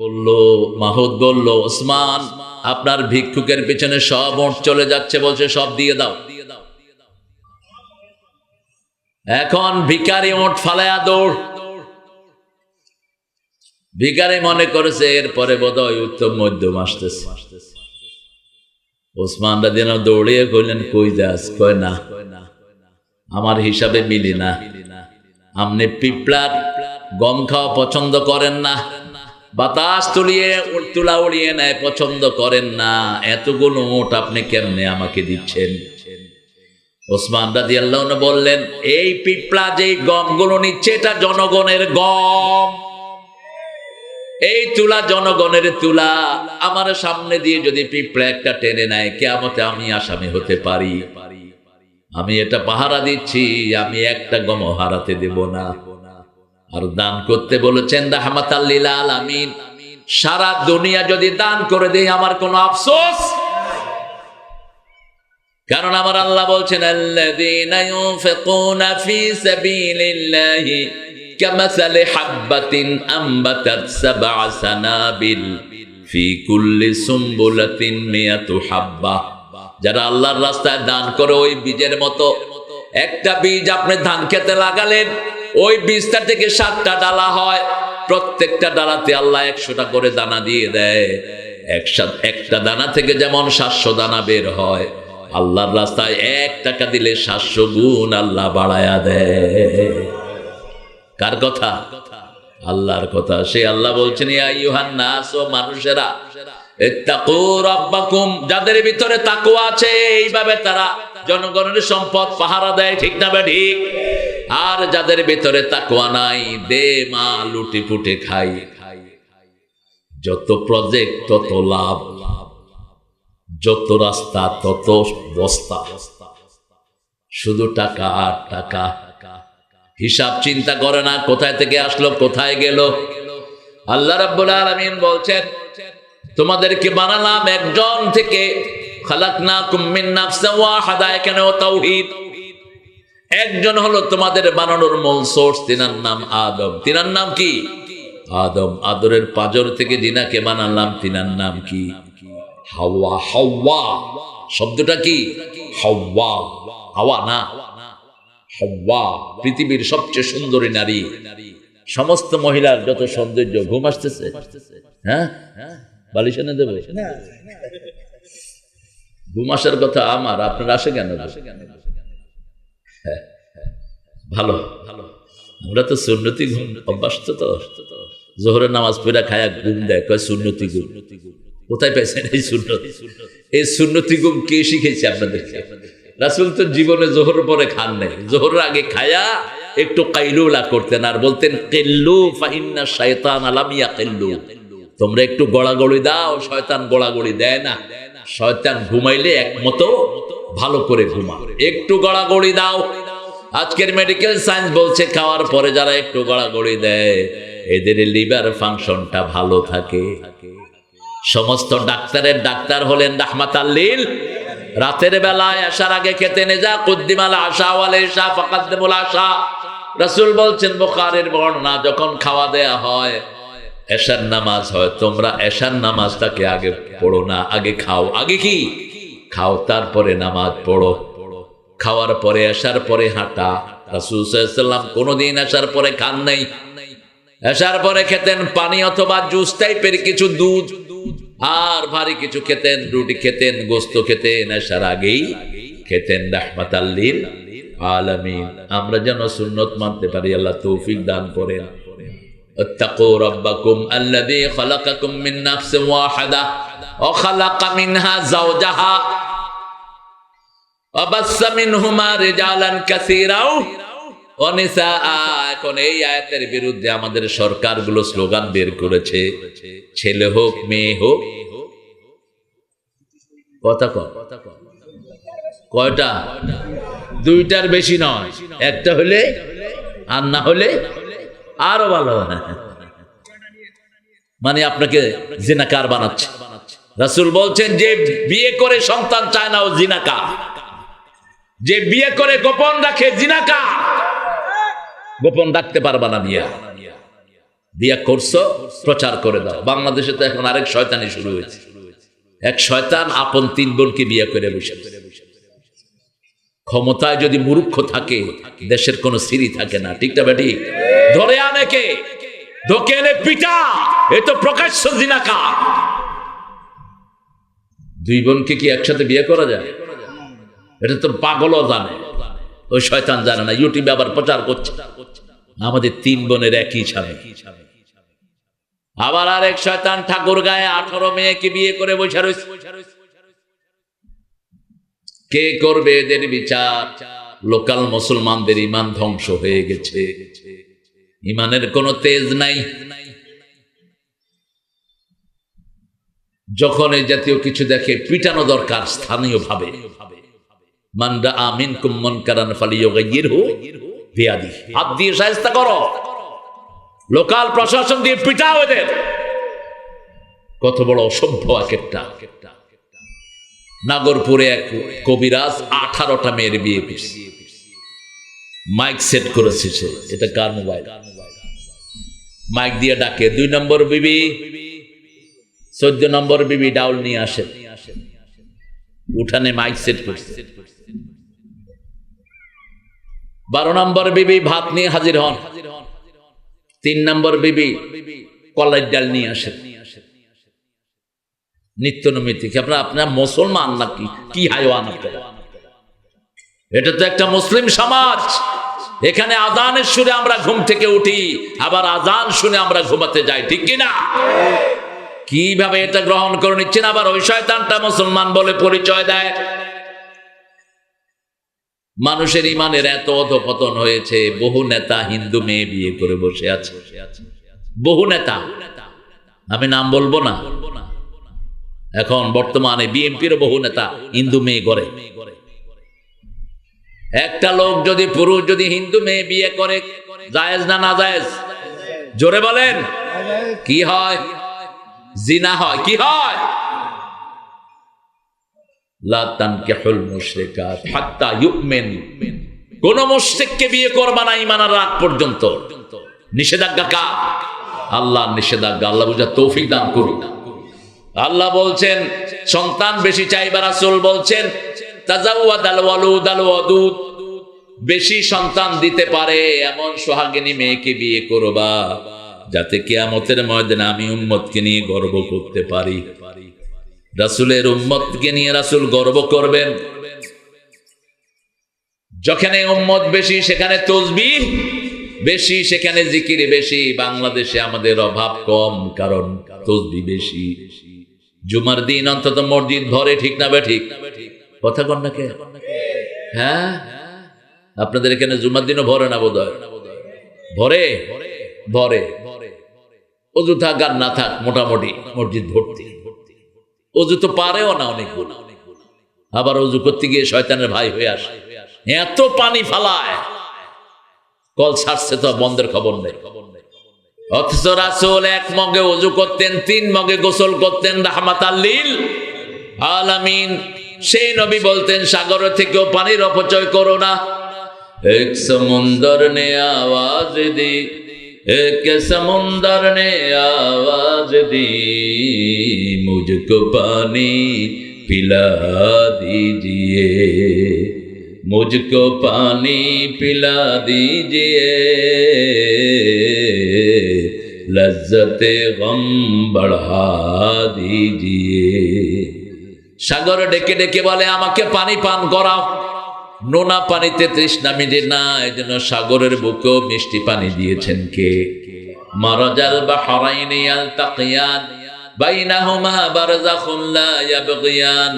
বলল মাহুদ বলল, ওসমান, আপনার ভিক্ষুকের পেছনে সব ওট চলে যাচ্ছে বলছে, সব দিয়ে দাও। এখন ভিকারি ওট ফালায়া দৌড়। ভিকারি মনে করেছে, এরপরে বোধহয় উত্তম মধ্যম আসতেছে। ওসমান রাদিয়াল্লাহু আনহু দৌড়িয়ে কইলেন, কই যাস? কয় না, আমার হিসাবে মিলি না। আপনি পিঁপড়ার গম খাওয়া পছন্দ করেন না। বাতাস তুলিয়ে তুলা উড়িয়ে নেয় পছন্দ করেন না। এতগুলো ওট আপনি কেমনে আমাকে দিচ্ছেন? ওসমান রাজি আল্লাহ বললেন, এই পিঁপড়া যেই গমগুলো নিচ্ছে, এটা জনগণের গম। এই তুলা জনগণের তুলা। আমার সামনে দিয়ে যদি পিঁপড়া একটা টেনে নেয় কেমতে আমি আসামি হতে পারি। আমি এটা পাহারা দিচ্ছি, আমি একটা গম হারাতে দেব না। আর দান করতে বলেছেন আলামিন। সারা দুনিয়া যদি দান করে দেই আমার কোনো আফসোস? কারণ আমার আল্লাহ বলছেন যারা আল্লাহর রাস্তায় দান করে ওই বীজের মতো, একটা বীজ আপনি ধান খেতে লাগালেন ওই বীজটা থেকে সাতটা ডালা হয়। প্রত্যেকটা ডালাতে আল্লাহ একশোটা করে দানা দিয়ে দেয়। একসাথে একটা দানা থেকে যেমন সাতশো দানা বের হয়, আল্লাহর রাস্তায় এক টাকা দিলে সাতশো গুণ আল্লাহ বাড়ায়া দেয়। কার কথা? আল্লাহর কথা। সে আল্লাহ বলছেন মানুষেরা যাদের ভিতরে তাকওয়া আছে, এইভাবে তারা জনগণের সম্পদ পাহারা দেয়, ঠিক না ঠিক? আর যাদের ভেতরে তাকওয়া নাই দে মা লুটি পুটে খাই যত প্রজেক্ট তত লাভ, যত রাস্তা, তত বস্তা। শুধু টাকা আর টাকা। হিসাব চিন্তা করে না, কোথায় থেকে আসলো, কোথায় গেল। আল্লাহ রাব্বুল আলামিন বলছেন, তোমাদেরকে বানালাম একজন থেকে। খালাকনাকুম মিন নাফসিন ওয়াহিদা। এখানেও তাওহীদ। একজন হলো তোমাদের বানানোর মূল সোর্স তিনার নাম আদম। তিনার নাম কি? আদম। আদরের পাজর থেকে জিনাকে বানালাম তিনার নাম কি? হাওয়া। হাওয়া। শব্দটা কি? হাওয়া। হাওয়া না। হাওয়া। পৃথিবীর সবচেয়ে সুন্দরী নারী। সমস্ত মহিলার যত সৌন্দর্য ঘুম আসতেছে। হ্যাঁ? বালিশ এনে দেবে? ঘুম আসার কথা আমার আপনার আসে কেন? হ্যাঁ, হ্যাঁ। ভালো ভালো। আমরা তো সুন্নতি ঘুম অভ্যাস তো। তো জোহরের নামাজ পড়া খায়া ঘুম দেয়, কয় সুন্নতি ঘুম? কোথায় পেয়েছেন এই সুন্নত? এই সুন্নতি ঘুম কে শিখেছে আপনাদেরকে? রাসুল তো জীবনে জোহর পরে খান নাই। জোহরের আগে খায়া একটু কাইলুলা করতেন আর বলতেন, কেল্লু ফাহিন্না শয়তান আলামিয়া কেল্লু তোমরা একটু গড়াগড়ি দাও, শয়তান গড়াগড়ি দেয় না। শয়তান ঘুমাইলে একমতো ভালো করে ঘুমা। একটু গড়াগড়ি দাও। আজকের মেডিকেল সায়েন্স বলছে, খাওয়ার পরে যারা একটু গড়াগড়ি দেয়, এদের লিভার ফাংশনটা ভালো থাকে। সমস্ত ডাক্তারের ডাক্তার হলেন রাহমাত আল্লিল রাতের বেলায় আসার আগে খেতে নে যা, কুদ্দিমাল আশা ওয়ালে এসা ফাকাদ্দিমুল আশা। রাসূল বলছেন, বুখারীর বর্ণনা, যখন খাওয়া দেয়া হয় এশার নামাজ হয়, তোমরা এশার নামাজটাকে আগে পড়ো না, আগে খাও। আগে কি? খাও, তারপরে নামাজ পড়ো। খাওয়ার পরে আসার পরে হাঁটা। রাসূল সাল্লাম কোনোদিন আসার পরে খান নাই। আসার পরে খেতেন পানি অথবা জুস টাইপের কিছু দুধ। আর ভারী কিছু খেতেন, রুটি খেতেন, গোস্ত খেতেন আসার আগেই খেতেন রাহমাত আলামিন। আমরা যেন সুন্নত মানতে পারি, আল্লাহ তৌফিক দান করেন। اتقوا ربكم الذي خلقكم من نفس واحدة وخلق منها زوجها وبث منهما رجالا كثيرا ونساء এখন এই আয়াতের বিরুদ্ধে আমাদের সরকারগুলো স্লোগান বের করেছে ছেলে হোক মেয়ে হোক কথা কম কয়টা দুইটার বেশি নয় একটা হলে আর না হলে আরও ভালো। মানে আপনাকে জিনাকার বানাচ্ছে। রাসুল বলছেন, যে বিয়ে করে সন্তান চায় না, ও জিনাকা যে বিয়ে করে গোপন রাখে জিনাকা গোপন রাখতে পারবা না বিয়া। বিয়া করছ, প্রচার করে দাও। বাংলাদেশে তো এখন আরেক শয়তানি শুরু হয়েছে। এক শয়তান আপন তিন বোনকে বিয়ে করে বসে ক্ষমতায় যদি মূর্খ থাকে, দেশের কোনো সিঁড়ি থাকে না। ঠিক না ধরে আনে কে? ধোকে এনে পিটা। এ তো প্রকাশ্য জিনাকা দুই বোনকে কি একসাথে বিয়ে করা যায়? এটা তো পাগলও জানে। ওই শয়তান জানে না, ইউটিউবে আবার প্রচার করছে। আমাদের তিন বোনের একই স্বামী। আবার আরেক শয়তান ঠাকুর গায়ে আঠারো মেয়েকে বিয়ে করে বসে রয়েছে। কে করবে এদের বিচার? লোকাল মুসলমানদের ইমান ধ্বংস হয়ে গেছে। ইমানের কোনো তেজ নাই। যখন এই জাতীয় কিছু দেখে পিটানো দরকার স্থানীয় ভাবে মানরা আমিন কুম্মন কারান হাত দিয়ে সাহেস্তা করো। লোকাল প্রশাসন দিয়ে কত বড় অসভ্য এক একটা নাগরপুরে এক কবিরাজ আঠারোটা মেয়ের বিয়ে করছে। মাইক সেট করেছে সে এটা কার মোবাইল মাইক দিয়ে ডাকে। দুই নম্বর বিবি। চোদ্দ নম্বর বিবি ডাউল নিয়ে আসে। উঠানে মাইক সেট করছে। বারো নম্বর বিবি ভাত নিয়ে হাজির হন। তিন নম্বর বিবি কলাই ডাল নিয়ে আসেন নিত্য নৈমিত্তিক। আপনার আপনার মুসলমান নাকি? কি হাইওয়ান আপনারা? এটা তো একটা মুসলিম সমাজ। এখানে আজানের সুরে আমরা ঘুম থেকে উঠি, আবার আজান শুনে আমরা ঘুমাতে যাই, ঠিক কিনা? কীভাবে এটা গ্রহণ করে নিচ্ছেন? আবার ওই শয়তানটা মুসলমান বলে পরিচয় দেয়। মানুষের ইমানের এত অধপতন হয়েছে, বহু নেতা হিন্দু মেয়ে বিয়ে করে বসে আছে। বহু নেতা। আমি নাম বলব না। এখন বর্তমানে বিএনপির বহু নেতা হিন্দু মেয়ে করে একটা লোক যদি পুরুষ, যদি হিন্দু মেয়ে বিয়ে করে, জায়েজ না না জায়েজ জোরে বলেন। কি হয়? জিনা হয়। কি হয়? কোন মুশরিককে বিয়ে করবা না ঈমানের রাত পর্যন্ত। নিষেধাজ্ঞা কা আল্লাহ নিষেধাজ্ঞা। আল্লাহ বুঝা তৌফিক দান করুন আল্লাহ বলছেন, সন্তান বেশি চাইবার রাসূল বলছেন বেশি সন্তান দিতে পারে এমন সোহাগিনী মেয়েকে বিয়ে করবা, যাতে কিয়ামতের ময়দানে আমি উম্মতকে নিয়ে গর্ব করতে পারি। রাসূলের উম্মতকে নিয়ে রাসূল গর্ব করবেন। যেখানে উম্মত বেশি, সেখানে তসবি বেশি, সেখানে জিকির বেশি। বাংলাদেশে আমাদের অভাব কম, কারণ তসবি বেশি। জুমার দিন অন্তত মসজিদ ভরে ঠিক না বে ঠিক? কথা কন না কে? হ্যাঁ? আপনাদের এখানে জুমার দিনও ভরে না বোধ ভরে? ভরে। অজু থাক আর না থাক, মোটামুটি মসজিদ ভর্তি। অজু তো পারেও না অনেকগুলো আবার অজু করতে গিয়ে শয়তানের ভাই হয়ে আসে। এত পানি ফালায়। কল ছাড়ছে তো বন্ধের খবর নেই। অথচ রাসূল এক মগে অজু করতেন, তিন মগে গোসল করতেন রাহমাত আল্লিল সেই নবী বলতেন, সাগর থেকেও পানির অপচয় করো না। এক সমুন্দর নে আওয়াজ দি, এক সমুন্দর নে আওয়াজ দি, মুজক পানি পিলা দিজিয়ে, মুজক পানি পিলা দিজিয়ে, লজ্জতে গম বড়া দিজিয়ে। সাগর ডেকে ডেকে বলে আমাকে পানি পান করাও নোনা পানিতে তৃষ্ণা মিটে না এই জন্য সাগরের বুকেও মিষ্টি পানি দিয়েছেন কে মারাজাল বা হরাইনি আল তাকিয়ান বাইনাহুমা বারজাখুন লা ইয়াবগিয়ান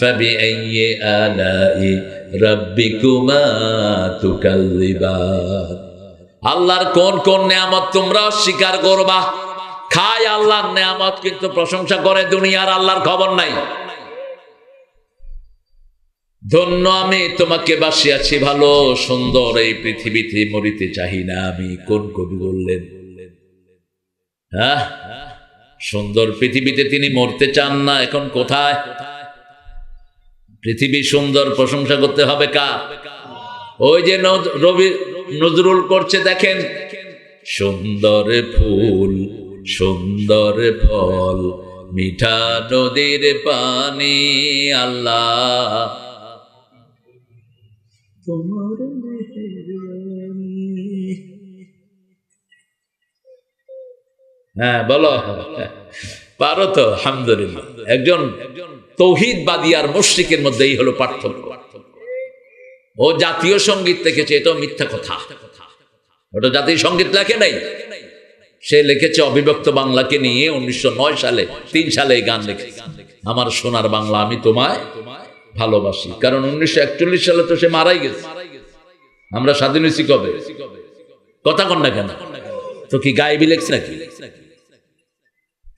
فبأي آلاء ربكما تكذبان আল্লাহর কোন কোন নিয়ামত তোমরা অস্বীকার করবা খায় আল্লাহর নিয়ামত কিন্তু প্রশংসা করে দুনিয়ার আল্লাহর খবর নাই ধন্য আমি, তোমাকে বাসিয়াছি ভালো, সুন্দর, এই পৃথিবীতে মরিতে চাহি না আমি। কোন কবি বললেন? হ্যাঁ? সুন্দর পৃথিবীতে তিনি মরতে চান না, এখন কোথায়? পৃথিবী সুন্দর, প্রশংসা করতে হবে কা ওই যে রবি নজরুল করছে, দেখেন। সুন্দর ফুল, সুন্দর ফল, মিঠা নদীর পানি, আল্লাহ। তোমার। হ্যাঁ বলো। পারো তো, আলহামদুলিল্লাহ। একজন তৌহিদবাদী আর মুশরিকের মধ্যে এই হলো পার্থক্য। ও জাতীয় সংগীত লিখেছে, এটাও মিথ্যা কথা। ওটা জাতীয় সংগীত লেখে নাই। সে লিখেছে অবিভক্ত বাংলাকে নিয়ে উনিশশো নয় সালে, তিন সালে এই গান লিখেছে। আমার সোনার বাংলা আমি তোমায় তোমায় ভালোবাসি। কারণ উনিশশো একচল্লিশ সালে তো সে মারাই গেছে। আমরা স্বাধীন হয়েছি কবে? কথা কন না কেন? তো কি গাইবি লেখছে নাকি?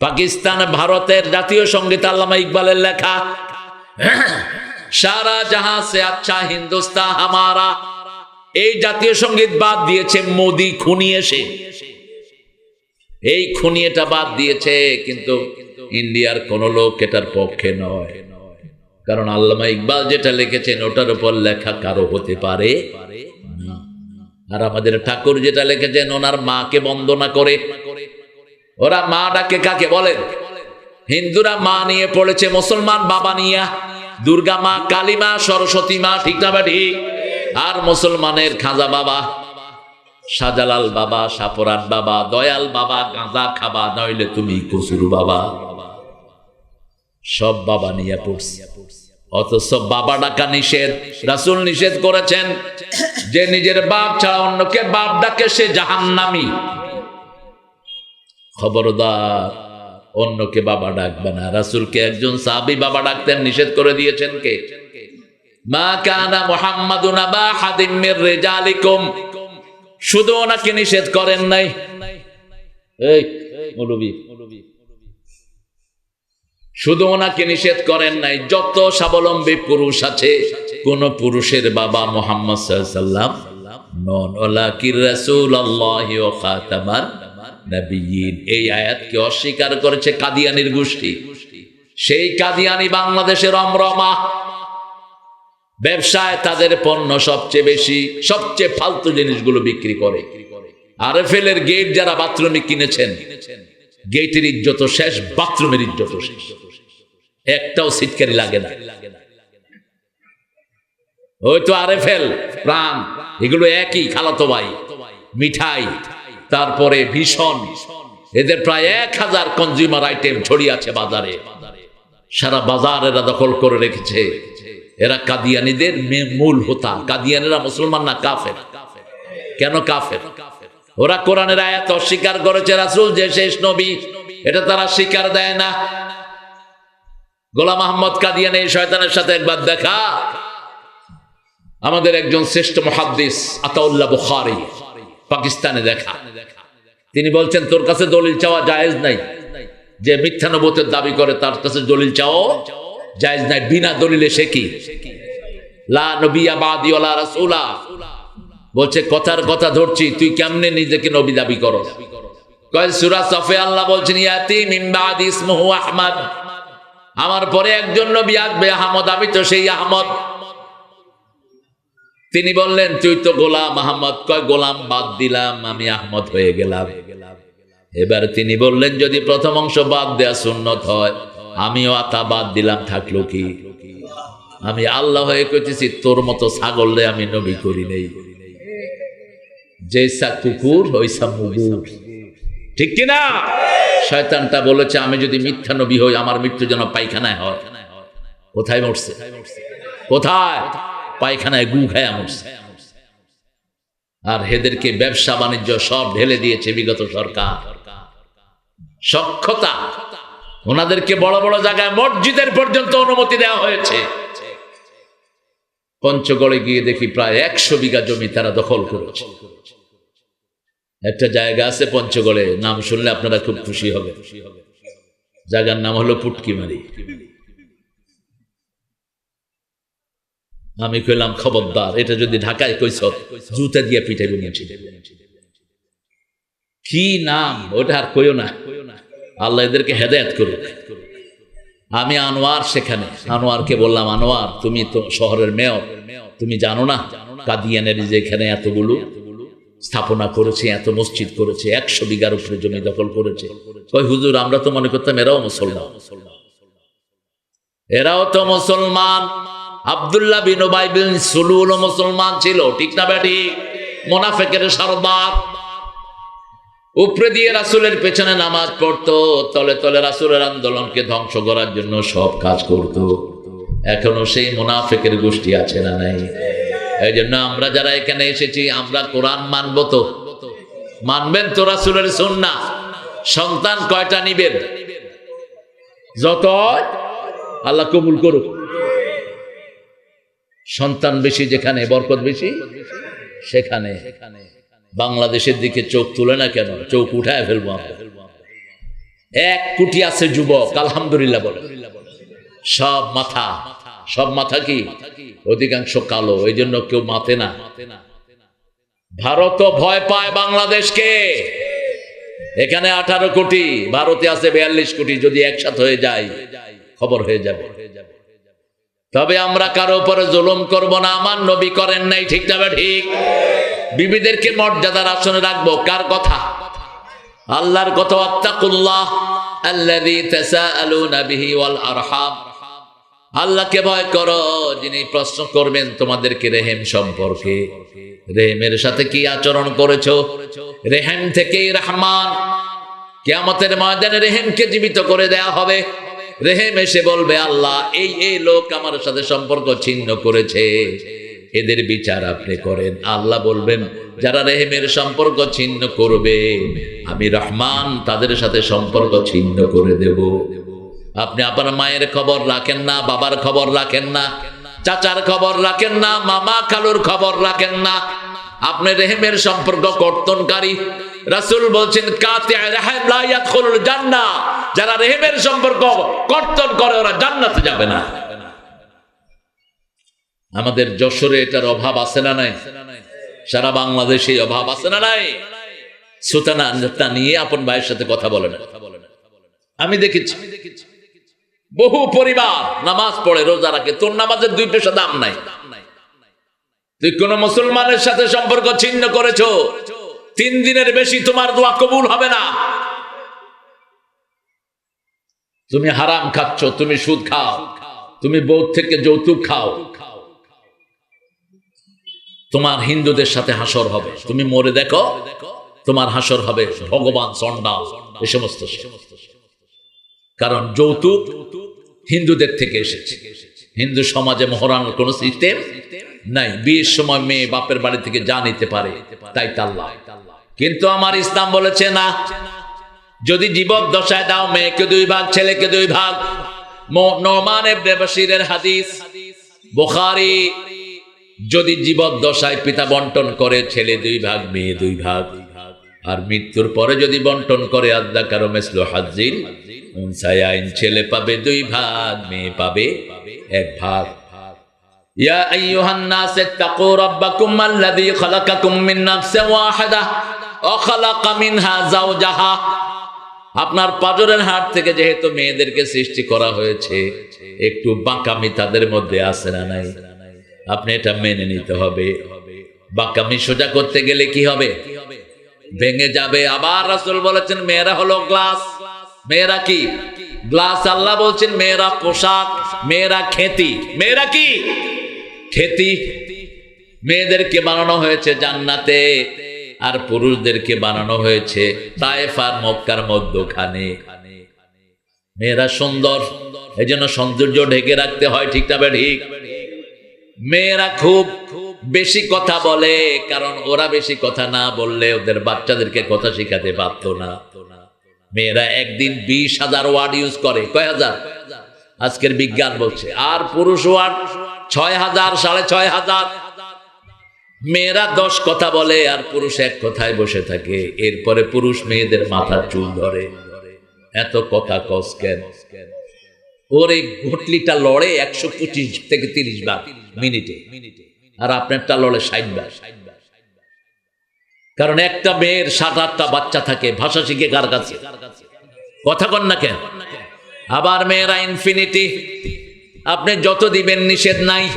পাকিস্তান ভারতের জাতীয় সংগীত আল্লামা ইকবালের লেখা, সারা জাহাঁ সে আচ্ছা হিন্দুস্তান হামারা। এই জাতীয় সংগীত বাদ দিয়েছে মোদি, খুনি এসে। এই খুনিয়েটা বাদ দিয়েছে, কিন্তু ইন্ডিয়ার কোন লোক এটার পক্ষে নয়। কারণ আল্লামা ইকবাল যেটা লিখেছেন, ওটার উপর লেখা কারও হতে পারে না। আর আমাদের ঠাকুর যেটা লিখেছেন, ওনার মাকে বন্দনা করে। ওরা মা ডাকে কাকে বলেন? হিন্দুরা মা নিয়ে পড়েছে, মুসলমান বাবা নিয়া। দুর্গা মা কালী মা সরস্বতী মা, ঠিক না আর মুসলমানের খাজা বাবা, শাহজালাল বাবা সাপরান বাবা, দয়াল বাবা, গাঁজা খাবা, নইলে তুমি কসুর বাবা। সব বাবা নিয়ে পড়ছে অথচ বাবা ডাকা নিষেধ? রাসুল নিষেধ করেছেন যে নিজের বাপ ছাড়া অন্যকে বাপ ডাকে সে জাহান্নামী। খবরদার অন্যকে বাবা ডাকবে না। রাসুলকে একজন সাহাবি বাবা ডাকতেন, নিষেধ করে দিয়েছেন কে? মা কানা মির শুধু ওনাকে নিষেধ করেন নাই। এই, মৌলবী। শুধু ওনাকে নিষেধ করেন নাই, যত স্বাবলম্বী পুরুষ আছে, কোন পুরুষের বাবা মোহাম্মদ সাল্লাম অস্বীকার ব্যবসায় তাদের পণ্য সবচেয়ে বেশি, সবচেয়ে ফালতু জিনিসগুলো বিক্রি করে। আর এর গেট যারা বাথরুমে কিনেছেন, গেটের ইজ্জত শেষ, বাথরুমের ইজ্জত শেষ। একটাও সিটকারি লাগে না। ওই তো আর প্রাণ, এগুলো একই খালাতো ভাই, মিঠাই, তারপরে ভীষণ, এদের প্রায় এক হাজার কনজিউমার আইটেম ছড়িয়ে আছে বাজারে। সারা বাজার এরা দখল করে রেখেছে। এরা কাদিয়ানিদের মূল হোতা। কাদিয়ানিরা মুসলমান না কাফের? কেন কাফের? ওরা কোরআনের আয়াত অস্বীকার করেছে রাসুল যে শেষ নবী, এটা তারা স্বীকার দেয় না। গোলাম আহমদ কাদিয়ানি শয়তানের সাথে একবার দেখা। আমাদের একজন শ্রেষ্ঠ মহাদ্দিস আতাউল্লাহ বুখারী পাকিস্তানে দেখা। তিনি বলছেন, তোর কাছে দলিল চাওয়া জায়েজ নাই। যে মিথ্যা নবতের দাবি করে তার কাছে দলিল চাও জায়েজ নাই। বিনা দলিলে সে কি? বলছে, কথার কথা ধরছি, তুই কেমনে নিজেকে নবী দাবি করো কয়, সূরা সফে আল্লাহ বলছেন, ইয়াতি মিন বাদি ইসমুহু আহমদ। আমার পরে একজন নবী আসবে, আহমদ, আমি তো সেই আহমদ। তিনি বললেন, তুই তো গোলাম আহমদ। কয়, গোলাম বাদ দিলাম, আমি আহমদ হয়ে গেলাম। এবার তিনি বললেন, যদি প্রথম অংশ বাদ দেয়া সুন্নত হয়, আমিও আতা বাদ দিলাম, থাকল কি? আমি আল্লাহ হয়ে কইতেছি, তোর মতো ছাগলরে আমি নবী করি নেই। যেসা কুকুর, ওইসা মুগুর। ঠিক কিনা? শয়তানটা বলেছে, আমি যদি মিথ্যা নবী হই, আমার মৃত্যু যেন পায়খানায় হয়। কোথায় মরছে? কোথায়? পায়খানায় গু খায় মরছে। আর হেদেরকে ব্যবসা বাণিজ্য সব ঢেলে দিয়েছে বিগত সরকার। সক্ষতা। ওনাদেরকে বড় বড় জায়গায় মসজিদের পর্যন্ত অনুমতি দেওয়া হয়েছে। পঞ্চগড়ে গিয়ে দেখি প্রায় একশো বিঘা জমি তারা দখল করেছে। একটা জায়গা আছে পঞ্চগড়ে, নাম শুনলে আপনারা খুব খুশি হবে। জায়গার নাম হলো পুটকিমারি। আমি কইলাম, খবরদার, এটা যদি ঢাকায় কইস জুতা দিয়ে পিঠে নিয়েছি কি নাম? ওটা আর কইও না। আল্লাহ এদেরকে হেদায়ত করুক। আমি আনোয়ার সেখানে। আনোয়ারকে বললাম, আনোয়ার, তুমি তো শহরের মেয়র। তুমি জানো না কাদিয়ানের যেখানে এতগুলো স্থাপনা করেছে, এত মসজিদ করেছে, একশো বিঘার উপরে জমি দখল করেছে। ওই হুজুর, আমরা তো মনে করতাম এরাও মুসলমান। এরাও তো মুসলমান। আবদুল্লাহ বিন উবাই বিন সুলুল মুসলমান ছিল, ঠিক না ব্যাটি? মোনাফেকের সর্দার। উপরে দিয়ে রাসুলের পেছনে নামাজ পড়তো, তলে তলে রাসুলের আন্দোলনকে ধ্বংস করার জন্য সব কাজ করত। এখনও সেই মুনাফেকের গোষ্ঠী আছে না নাই? এই জন্য আমরা যারা এখানে এসেছি, আমরা কোরআন মানবো তো। মানবেন তো রাসুলের সুন্না সন্তান কয়টা নিবেন? যত আল্লাহ কবুল করুক। সন্তান বেশি যেখানে, বরকত বেশি সেখানে। বাংলাদেশের দিকে চোখ তুলে না কেন? চোখ উঠায় ফেলব এক কোটি আছে যুবক, আলহামদুলিল্লাহ বলে। সব মাথা। সব মাথা কি? অধিকাংশ কালো এই জন্য কেউ মাথে না। ভারত ভয় পায় বাংলাদেশকে। এখানে আঠারো কোটি, ভারতে আছে বিয়াল্লিশ কোটি, যদি একসাথে হয়ে যায়, খবর হয়ে যাবে। তবে আমরা কারও উপরে জুলুম করব না, আমার নবী করেন নাই, ঠিক যাবে ঠিক? বিবিদেরকে মর্যাদার আসনে রাখব, কার কথা? আল্লাহর কথা, আত্তাকুল্লাহ আল্লাহ বিহি ওয়াল আরহাম। আল্লাহকে ভয় করো, যিনি প্রশ্ন করবেন তোমাদেরকে রেহেম সম্পর্কে? রেহেমের সাথে কি আচরণ করেছ? রেহেম থেকে রহমান। কিয়ামতের ময়দানে রেহেমকে জীবিত করে দেয়া হবে। রেহেম এসে বলবে, আল্লাহ, এই এই লোক আমার সাথে সম্পর্ক ছিন্ন করেছে। এদের বিচার আপনি করেন। আল্লাহ বলবেন, যারা রেহেমের সম্পর্ক ছিন্ন করবে, আমি রহমান তাদের সাথে সম্পর্ক ছিন্ন করে দেব। আপনি আপনার মায়ের খবর রাখেন না, বাবার খবর রাখেন না, চাচার খবর রাখেন না, মামা কালুর খবর রাখেন না। আপনি রেহেমের সম্পর্ক কর্তনকারী। রাসূল বলছেন জান্নাহ যারা রেহেমের সম্পর্ক কর্তন করে, ওরা জান্নাতে যাবে না। আমাদের যশোরে এটার অভাব আছে না নাই? সারা বাংলাদেশে অভাব আছে না নাই? সুতানা নিয়ে আপন ভাইয়ের সাথে কথা বলে না। আমি দেখেছি। বহু পরিবার নামাজ পড়ে, রোজা রাখে। তোর নামাজের দুই পয়সা দাম নাই। তুই কোন মুসলমানের সাথে সম্পর্ক ছিন্ন করেছ? তিন দিনের বেশি তোমার দোয়া কবুল হবে না। তুমি হারাম খাচ্ছ, তুমি সুদ খাও, তুমি বৌদ্ধ থেকে যৌতুক খাও। তোমার হিন্দুদের সাথে হাসর হবে। তুমি মরে দেখো, তোমার হাসর হবে ভগবান চন্ডাল এ সমস্ত কারণ যৌতুক হিন্দুদের থেকে এসেছে। হিন্দু সমাজে মহরানোর কোন সিস্টেম নাই। বিয়ের সময় মেয়ে বাপের বাড়ি থেকে যা নিতে পারে, তাই তাল্লা কিন্তু আমার ইসলাম বলেছে না, যদি জীবন দশায় দাও, মেয়েকে দুই ভাগ, ছেলেকে দুই ভাগ। নোমান হাদিস, বুখারী, যদি জীবন দশায় পিতা বন্টন করে, ছেলে দুই ভাগ, মেয়ে দুই ভাগ। আর মৃত্যুর পরে যদি বন্টন করে আদা কারও মেসলো হাজির উনসায় ছেলে পাবে দুই ভাগ, মেয়ে পাবে এক ভাগ। ইয়া আইয়ুহান নাস ইত্তাকু রাব্বাকুম আল্লাযী খালাকাকুম মিন নাফসিন ওয়াহিদাহ ওয়া খালাকা মিনহা আপনার পাজরের হাট থেকে যেহেতু মেয়েদেরকে সৃষ্টি করা হয়েছে, একটু বাঁকামি তাদের মধ্যে আছে না নাই? আপনি এটা মেনে নিতে হবে। বাঁকামি সোজা করতে গেলে কি হবে? ভেঙে যাবে। আবার রাসূল বলেছেন, মেয়েরা হলো গ্লাস। মেয়েরা কি? গ্লাস আল্লাহ বলছেন, মেয়েরা পোশাক, মেয়েরা খেতি। মেয়েরা কি? খেতি। মেয়েদেরকে বানানো হয়েছে জান্নাতে আর পুরুষদেরকে বানানো হয়েছে তায়েফ আর মক্কার মধ্যখানে। মেয়েরা সুন্দর এই জন্য সৌন্দর্য ঢেকে রাখতে হয়, ঠিক না ঠিক? মেয়েরা খুব বেশি কথা বলে, কারণ ওরা বেশি কথা না বললে ওদের বাচ্চাদেরকে কথা শিখাতে পারতো না। মেয়েরা একদিন বিশ হাজার ওয়ার্ড ইউজ করে। কয় হাজার? আজকের বিজ্ঞান বলছে। আর পুরুষ ওয়ার্ড ছয় হাজার, সাড়ে ছয় হাজার। মেয়েরা দশ কথা বলে আর পুরুষ এক কথায় বসে থাকে। এরপরে পুরুষ মেয়েদের মাথার চুল ধরে। এত কথা কস কেন? ওর এই ঘটলিটা লড়ে একশো পঁচিশ থেকে তিরিশ বার মিনিটে। আর আপনারটা লড়ে ষাট বার। কারণ একটা মেয়ের সাত আটটা বাচ্চা থাকে, ভাষা শিখে কার কাছে? কথা কন না কেন? আবার মেয়েরা ইনফিনিটি আপনি যত দিবেন নিষেধ নাই।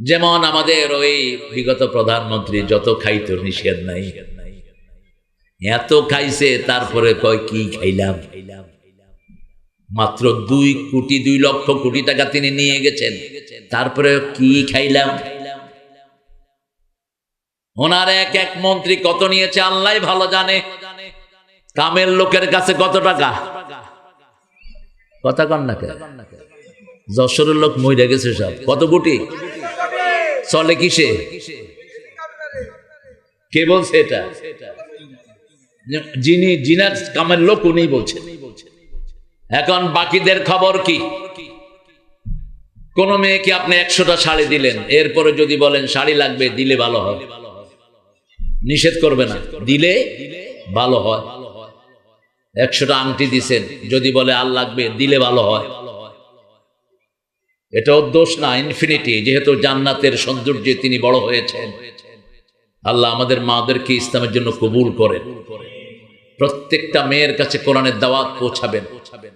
যেমন আমাদের ওই বিগত প্রধানমন্ত্রী যত খাইত নিষেধ নাই। এত খাইছে, তারপরে কয়, কি খাইলাম? মাত্র দুই কোটি, দুই লক্ষ কোটি টাকা তিনি নিয়ে গেছেন। তারপরে কি খাইলাম? ওনার এক এক মন্ত্রী কত নিয়েছে আল্লাহ ভালো জানে। কামের লোকের কাছে কত টাকা? কথা কন না কেন? যশোরের লোক মরে গেছে সব। কত কোটি চলে কিসে? কে বলছে এটা? যিনি জিনার কামের লোক উনি বলছেন। এখন বাকিদের খবর কি? কোন মেয়েকে আপনি একশোটা শাড়ি দিলেন, এরপরে যদি বলেন শাড়ি লাগবে, দিলে ভালো হয়। নিষেধ করবে না। দিলে ভালো হয়। একশোটা আংটি দিছেন, যদি বলে আর লাগবে, দিলে ভালো হয়। এটাও দোষ না ইনফিনিটি যেহেতু জান্নাতের সৌন্দর্যে তিনি বড় হয়েছেন। আল্লাহ আমাদের মাদেরকে ইসলামের জন্য কবুল করেন। প্রত্যেকটা মেয়ের কাছে কোরআনের দাওয়াত পৌঁছাবেন।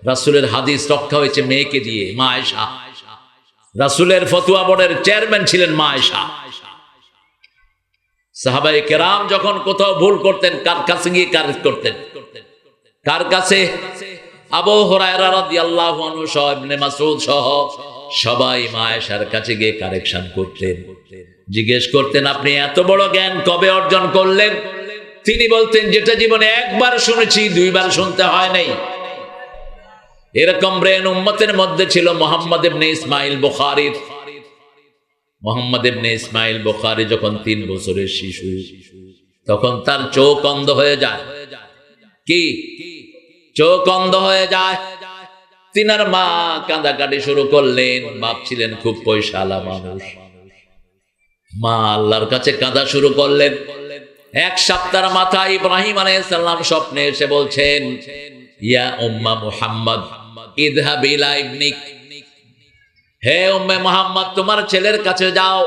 রাসুলের হাদিস রক্ষা হয়েছে মেয়েকে দিয়ে, মা আয়েশা। রাসুলের ফতুয়া বোর্ডের চেয়ারম্যান ছিলেন মা আয়েশা। সাহাবাই কেরাম যখন কোথাও ভুল করতেন, কার কাছে গিয়ে কার করতেন? কার কাছে? আবু হুরায়রা রাদিয়াল্লাহু আনহু সহ, ইবনে মাসউদ সহ, সবাই মায়েশার কাছে গিয়ে কারেকশন করতেন। জিজ্ঞেস করতেন, আপনি এত বড় জ্ঞান কবে অর্জন করলেন? তিনি বলতেন, যেটা জীবনে একবার শুনেছি, দুইবার শুনতে হয় নাই। এরকম ব্রেন উম্মতের মধ্যে ছিল মোহাম্মদ ইবনে ইসমাইল বুখারীর মোহাম্মদ ইবনে ইসমাইল বুখারী যখন তিন বছরের শিশু, তখন তার চোখ অন্ধ হয়ে যায়। কি? চোখ অন্ধ হয়ে যায়। তিনার মা কাঁদাকাটি শুরু করলেন খুব পয়সালা মানুষ। মা আল্লাহর কাছে কাঁদা শুরু করলেন। এক সপ্তাহের মাথায় ইব্রাহিম আলাইহিসসালাম স্বপ্নে এসে বলছেন, ইয়া উম্মা মুহাম্মদ, ইযহাব ইলা ইবনিক। হে উম্মে মুহাম্মদ, তোমার ছেলের কাছে যাও।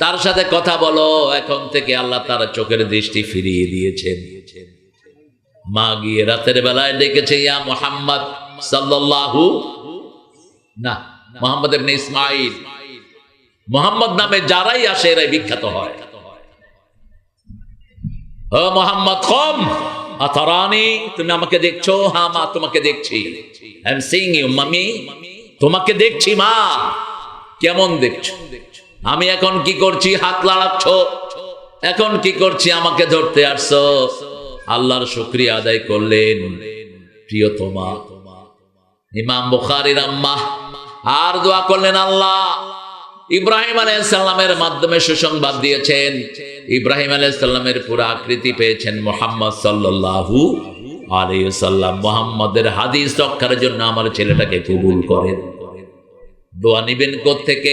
তার সাথে কথা বলো। এখন থেকে আল্লাহ তার চোখের দৃষ্টি ফিরিয়ে দিয়েছেন। মা গিয়ে রাতের বেলায় ডেকেছে, ইয়া মোহাম্মদ সাল্লাল্লাহু না, মোহাম্মদ ইবনে ইসমাইল মোহাম্মদ নামে যারাই আসে, এরাই বিখ্যাত হয়। মোহাম্মদ, কম। আতারানি তুমি আমাকে দেখছ হ্যাঁ মা তোমাকে দেখছি আই তোমাকে দেখছি মা কেমন দেখছ আমি এখন কি করছি হাত লাড়াচ্ছ এখন কি করছি আমাকে ধরতে আসছো আল্লাহর শুক্রিয়া আদায় করলেন প্রিয়তমা ইমাম বুখারির আম্মা আর দোয়া করলেন আল্লাহ ইব্রাহিম আলাইসাল্লামের মাধ্যমে সুসংবাদ দিয়েছেন। ইব্রাহিম আলাইসাল্লামের পুরো আকৃতি পেয়েছেন মোহাম্মদ সাল্লাল্লাহু আলাইসাল্লাম মোহাম্মদের হাদিস রক্ষার জন্য আমার ছেলেটাকে কবুল করেন। দোয়া নিবেন থেকে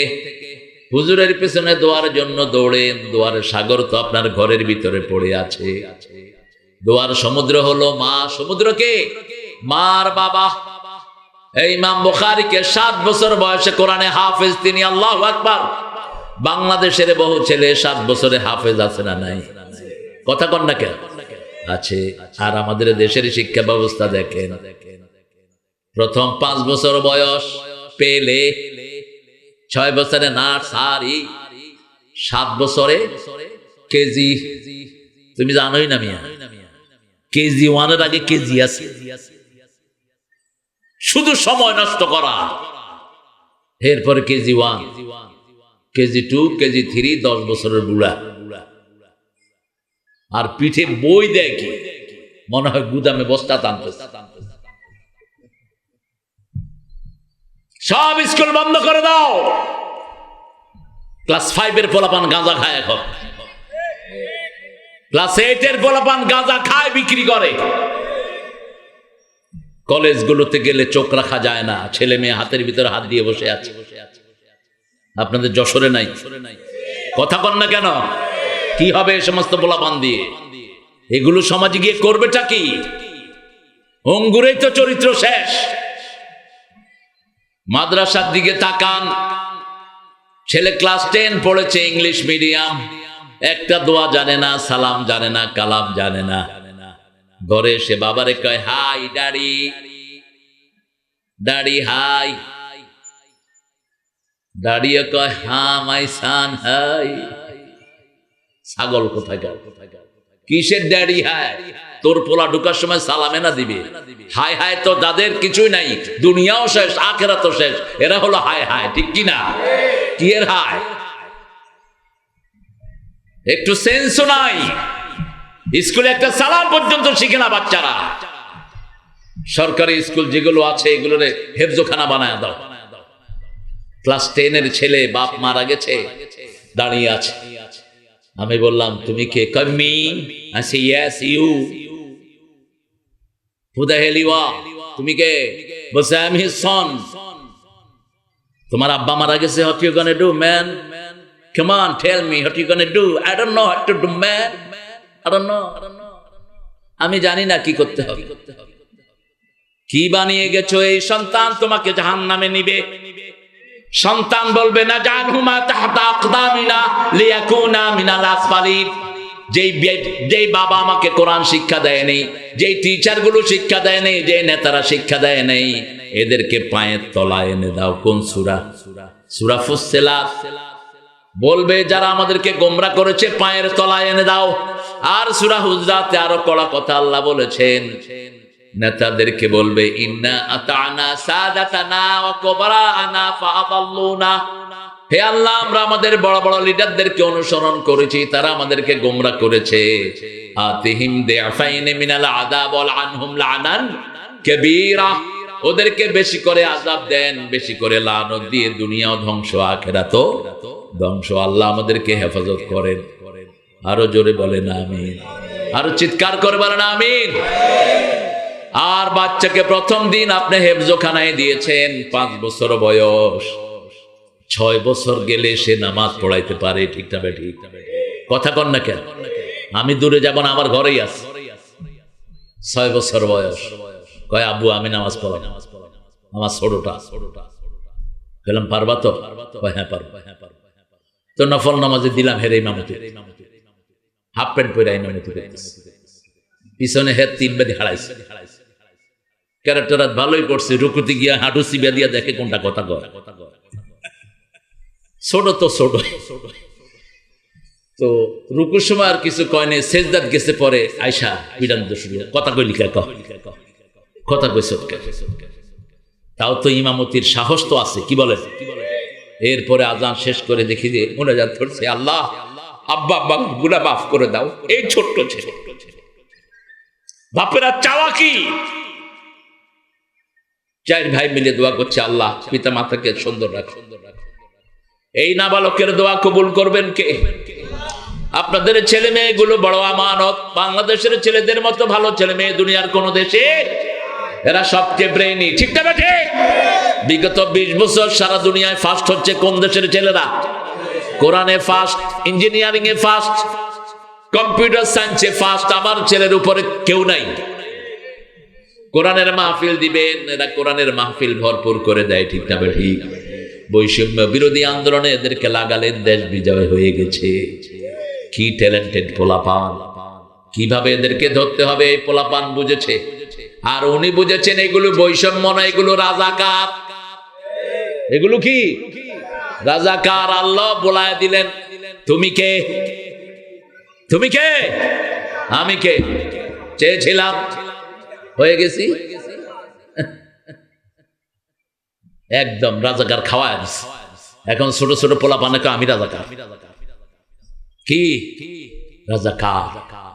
হুজুরের পেছনে দোয়ার জন্য দৌড়েন। দোয়ার সাগর তো আপনার ঘরের ভিতরে পড়ে আছে। দোয়ার সমুদ্র হলো মা। সমুদ্রকে মার বাবা। এই ইমাম বুখারীকে সাত বছর বয়সে কোরআনে হাফেজ, তিনি আল্লাহ আকবার। বাংলাদেশের বহু ছেলে সাত বছরে হাফেজ আছে না নাই? কথা কন না কেন? আছে। আর আমাদের দেশের শিক্ষা ব্যবস্থা দেখেন। প্রথম পাঁচ বছর বয়স পেলে ছয় বছরে নার্সারি সাত বছরে কেজি, তুমি জানোই না মিয়া, কেজি ওয়ানের আগে কেজি আছে। শুধু সময় নষ্ট করা। এরপরে KG one, KG two, KG three, দশ বছরের বুড়া। আর পিঠে বই দেয় কি? মনে হয় গুদামে বস্তা টানতে সব স্কুল বন্ধ করে দাও। ক্লাস ফাইভের পোলাপান গাঁজা খায় এখন। ক্লাস এইটের পোলাপান গাঁজা খায়, বিক্রি করে। কলেজগুলোতে গেলে চোখ রাখা যায় না। ছেলে মেয়ে হাতের ভিতরে হাত দিয়ে বসে আছে। আপনাদের যশোরে নাই? কথা কন না কেন? কি হবে এই সমস্ত পোলাপান দিয়ে? এগুলো সমাজে গিয়ে করবেটা কি? অঙ্গুরেই তো চরিত্র শেষ। মাদ্রাসার দিকে তাকান। ছেলে ক্লাস টেন পড়েছে ইংলিশ মিডিয়াম। একটা দোয়া জানে না, সালাম জানে না, কালাম জানে না। ঘরে এসে বাবারে কয়, হাই ডাড়ি। ডাড়ি, হাই। দাঁড়িয়ে কয় হা মাই সান, হাই। ছাগল কোথায় গেল? কিসের ড্যাডি হায় তোর পোলা ঢুকার সময় সালামে না দিবে। হায় হায় তো যাদের কিছুই নাই। দুনিয়াও শেষ আখেরা তো শেষ। এরা হলো হায় হায় ঠিক কি না? কি এর হায় একটু সেন্সও নাই। স্কুলে একটা সালাম পর্যন্ত শিখে না বাচ্চারা। সরকারি স্কুল যেগুলো আছে, এগুলোরে হেফজোখানা বানায় দাও। ক্লাস টেনের ছেলে বাপ মারা গেছে, দাঁড়িয়ে আছে। আমি বললাম, তুমি কে ইউ তুমি কে? বলছে হিজ সন তোমার আব্বা মারা গেছে what you gonna do man come on tell me what you gonna do I don't know what to do man আমি জানি না কি করতে হবে। কি বানিয়ে গেছো এই সন্তান? তোমাকে জাহান্নামে নিবে। সন্তান বলবে, না জানহুমা তাহতা আকদামিনা লিয়াকুনা যেই যেই বাবা আমাকে কোরআন শিক্ষা দেয়নি, যেই টিচারগুলো শিক্ষা দেয়নি যে নেতারা শিক্ষা দেয় নেই এদেরকে পায়ের তলায় এনে দাও। কোন সুরা? সুরা ফুসসিলাত। বলবে, যারা আমাদেরকে গোমরা করেছে, পায়ের তলায় এনে দাও। আর সুরা হুজরাতে আরও কড়া কথা আল্লাহ বলেছেন। নেতাদেরকে বলবে হে আল্লাহ, আমরা আমাদের বড় বড় লিডারদেরকে অনুসরণ করেছি, তারা আমাদেরকে গোমরা করেছে। ওদেরকে বেশি করে আযাব দেন, বেশি করে লানত দিয়ে দুনিয়া ধ্বংস, আখিরাতও ধ্বংস। আল্লাহ আমাদেরকে হেফাজত করেন। আরও জোরে বলেন, আমিন। আরও চিৎকার করে বলেন, আমিন। আর বাচ্চাকে প্রথম দিন আপনি হেফজোখানায় দিয়েছেন, পাঁচ বছর বয়স। ছয় বছর গেলে সে নামাজ পড়াইতে পারে, ঠিক না ঠিক কথা কন না কেন? আমি দূরে যাব না, আমার ঘরেই আছি। ছয় বছর বয়স। কয়, আব্বু, আমি নামাজ পড়াই আমার ছোটটা। গেলাম পারবা তো? হ্যাঁ পারব হ্যাঁ পারব। তো নফল নামাজে দিলাম হেরে ইমামতি হাফ প্যান্ট পরে করতেছে। পিছনে তিন হারাইছে। ভালোই করছে গিয়া হাঁটু চিবিয়া দিয়া দেখে কোনটা কথা কয়। ছোট তো ছোট। তো রুকুর সময় আর কিছু কয় নেই গেছে পরে আয়সা বিরান শুরু কথা কই লিখা কথা কই সৎকে তাও তো ইমামতির সাহস তো আছে, কি বলে এরপরে আজান শেষ করে দেখি যে মোনাজাত করছে আল্লাহ। আব্বা আব্বা গুলা মাফ করে দাও। এই ছোট্ট ছেলে। বাপেরা চাওয়া কি? চার ভাই মিলে দোয়া করছে, আল্লাহ পিতা মাতাকে সুন্দর রাখ। সুন্দর এই নাবালকের দোয়া কবুল করবেন কে? আপনাদের ছেলে মেয়েগুলো বড় আমানত। বাংলাদেশের ছেলেদের মতো ভালো ছেলে মেয়ে দুনিয়ার কোন দেশে এরা সবচেয়ে ব্রেইনি ঠিক না বিগত বিশ বছর সারা দুনিয়ায় ফার্স্ট হচ্ছে কোন দেশের ছেলেরা? কোরআনে ফার্স্ট ইঞ্জিনিয়ারিং এ ফার্স্ট কম্পিউটার সায়েন্সে ফার্স্ট আমার ছেলের উপরে কেউ নাই। কোরআনের মাহফিল দিবেন, এরা কোরআনের মাহফিল ভরপুর করে দেয়, ঠিক না ঠিক বৈষম্য বিরোধী আন্দোলনে এদেরকে লাগালেন দেশ বিজয় হয়ে গেছে। কি ট্যালেন্টেড পোলাপান। কীভাবে এদেরকে ধরতে হবে, এই পোলাপান বুঝেছে? আর উনি বুঝেছেন এগুলো বৈষম্য না এগুলো রাজাকার। এগুলো কি? রাজাকার আল্লাহ বলায় দিলেন, তুমি কে? তুমি কে? আমি কে? চেয়েছিলাম। হয়ে গেছি? একদম রাজাকার খাওয়ায় দিছে। এখন ছোট ছোট পোলা পানে আমি রাজাকার। কি? রাজাকার।